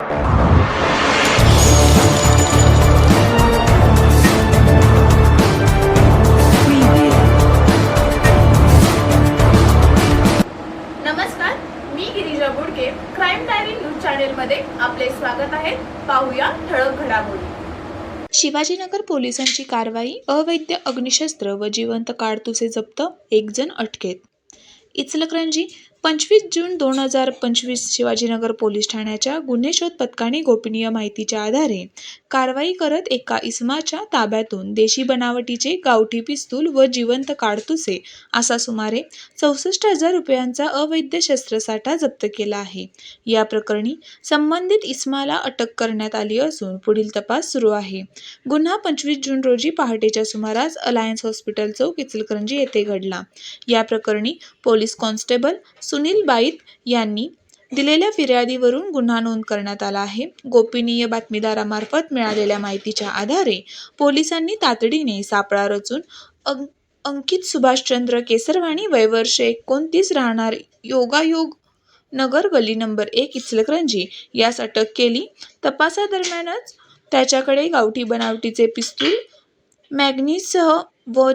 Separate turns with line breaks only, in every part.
आपले स्वागत आहे. पाहूया ठळक घडामोडी.
शिवाजीनगर पोलिसांची कारवाई अवैध अग्निशस्त्र व जिवंत काडतुसे जप्त एक जण अटकेत. इचलकरंजी पंचवीस जून दोन हजार पंचवीस शिवाजीनगर पोलीस ठाण्याच्या गुन्हे शोध पथकाने गोपनीय माहितीच्या आधारे कारवाई करत एका इसमाच्या ताब्यातून देशी बनावटीचे गावठी पिस्तूल व जिवंत काडतुसे असा सुमारे चौसष्ट हजार रुपयांचा अवैध शस्त्रसाठा जप्त केला आहे. या प्रकरणी संबंधित इस्माला अटक करण्यात आली असून पुढील तपास सुरू आहे. गुन्हा पंचवीस जून रोजी पहाटेच्या सुमारास अलायन्स हॉस्पिटल चौक इचलकरंजी येथे घडला. या प्रकरणी पोलीस कॉन्स्टेबल सुनील बाईत यांनी दिलेल्या फिर्यादीवरून गुन्हा नोंद करण्यात आला आहे. गोपनीय बातमीदारामार्फत मिळालेल्या माहितीच्या आधारे पोलिसांनी तातडीने सापळा रचून अं अंकित सुभाषचंद्र केसरवाणी वयवर्ष एकोणतीस राहणार योगायोग नगर गली नंबर एक इचलकरंजी यास अटक केली. तपासादरम्यानच त्याच्याकडे गावठी बनावटीचे पिस्तूल मॅग्नीससह व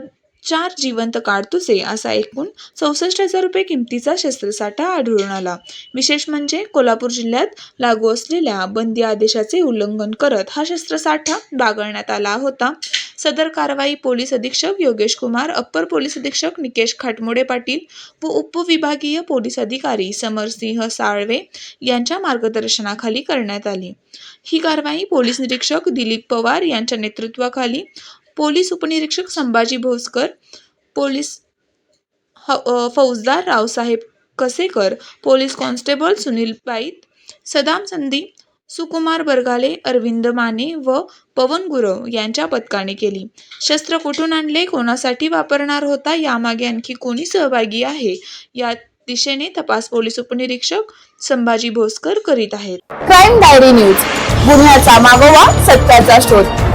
चार जिवंत काडतुसे असा एकूण चौसष्ट हजार रुपये किमतीचा शस्त्रसाठा आढळून आला. विशेष म्हणजे कोल्हापूर जिल्ह्यात लागू असलेल्या बंदी आदेशाचे उल्लंघन करत हा शस्त्रसाठा बागळण्यात आला होता. सदर कारवाई पोलीस अधीक्षक योगेश कुमार अप्पर पोलीस अधीक्षक निकेश खाटमोडे पाटील व उपविभागीय पोलीस अधिकारी समरसिंह साळवे यांच्या मार्गदर्शनाखाली करण्यात आली. ही कारवाई पोलीस निरीक्षक दिलीप पवार यांच्या नेतृत्वाखाली पोलीस उपनिरीक्षक संभाजी भोसकर पोलीस ह फौजदार रावसाहेब कसेकर पोलीस कॉन्स्टेबल सुनील पाईत सदाम संधी सुकुमार बरगाले अरविंद माने व पवन गुरव यांच्या पथकाने केली. शस्त्र कुठून आणले कोणासाठी वापरणार होता यामागे आणखी कोणी सहभागी आहे? या दिशेने तपास पोलीस उपनिरीक्षक संभाजी भोसकर करीत आहेत.
Crime diary news. गुन्ह्याचा मागोवा सत्याचा शोध.